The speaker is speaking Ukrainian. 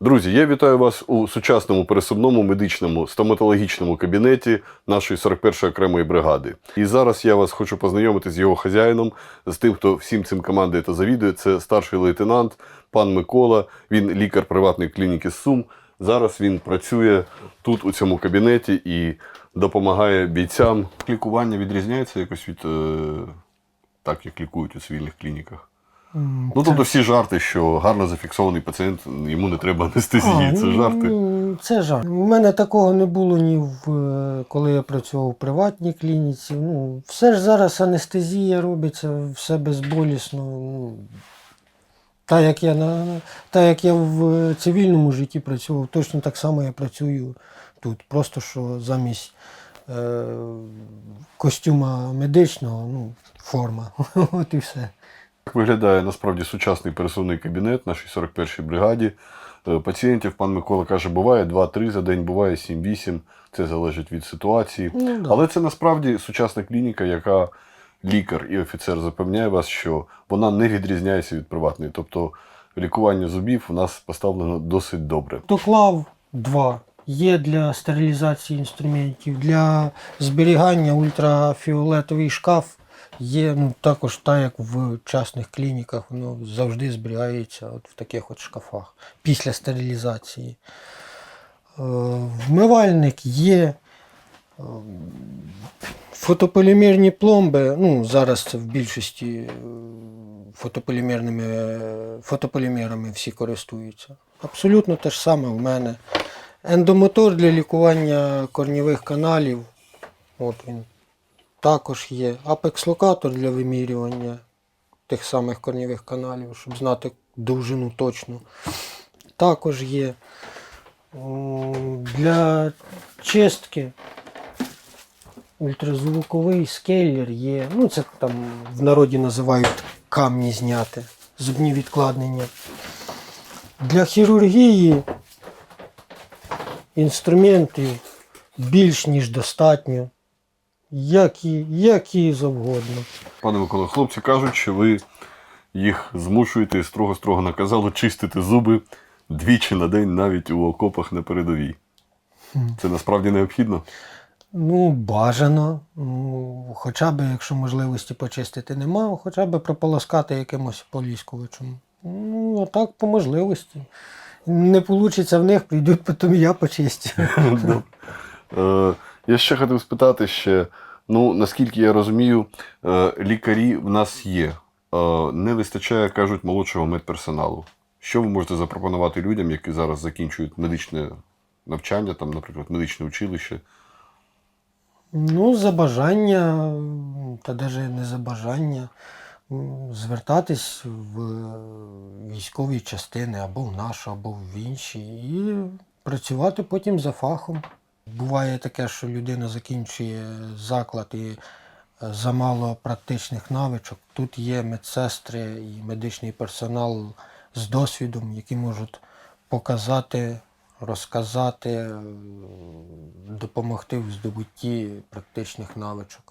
Друзі, я вітаю вас у сучасному пересувному медичному стоматологічному кабінеті нашої 41-ї окремої бригади. І зараз я вас хочу познайомити з його хазяїном, з тим, хто всім цим командує та завідує. Це старший лейтенант, пан Микола. Він лікар приватної клініки Сум. Зараз він працює тут, у цьому кабінеті, і допомагає бійцям. Лікування відрізняється якось від е, так, як лікують у цивільних клініках. Ну, тобто всі жарти, що гарно зафіксований пацієнт, йому не треба анестезії. Це ну, жарти. Це жарт. У мене такого не було ні в е, коли я працював в приватній клініці. Ну, все ж зараз анестезія робиться, все безболісно. Ну, та як я на та як я в е, цивільному житті працював, точно так само я працюю тут. Просто що замість е, костюма медичного, ну, форма. От і все. Як виглядає насправді сучасний пересувний кабінет нашій 41-й бригаді. Е, Пацієнтів, пан Микола каже, буває 2-3 за день, буває 7-8. Це залежить від ситуації. Ну, да. Але це насправді сучасна клініка, яка лікар і офіцер запевняє вас, що вона не відрізняється від приватної. Тобто лікування зубів у нас поставлено досить добре. Автоклав 2 є для стерилізації інструментів, для зберігання ультрафіолетовий шкаф є ну, також так, як в частних клініках, воно завжди зберігається от в таких от шкафах після стерилізації. Е, Вмивальник є. е, Фотополімерні пломби, ну зараз це в більшості е, фотополімерними е, фотополімерами всі користуються. Абсолютно те ж саме в мене. Ендомотор для лікування корнєвих каналів. От він також є. Апекс-локатор для вимірювання тих самих корнєвих каналів, щоб знати довжину точну. Також є. Для чистки ультразвуковий скейлер є. Ну, це там в народі називають камні зняти, зубні відкладення. Для хірургії інструментів більш ніж достатньо. Які, які завгодно. Пане Микола, хлопці кажуть, що ви їх змушуєте і строго-строго наказали чистити зуби двічі на день навіть у окопах на передовій. Це насправді необхідно. Ну, бажано. Ну, хоча б, якщо можливості почистити нема, хоча б прополоскати якимось поліскувачем. Ну, а так по можливості. Не вийде в них, прийдуть, потім я почистю. Е, Я ще хотів спитати ще, ну наскільки я розумію, е, лікарі в нас є. Е, Не вистачає, кажуть, молодшого медперсоналу. Що ви можете запропонувати людям, які зараз закінчують медичне навчання, там, наприклад, медичне училище? Ну, за бажання, та навіть не за бажання, звертатись в військові частини або в нашу, або в інші, і працювати потім за фахом. Буває таке, що людина закінчує заклад і е, замало практичних навичок. Тут є медсестри і медичний персонал з досвідом, які можуть показати, розказати, е, допомогти в здобутті практичних навичок.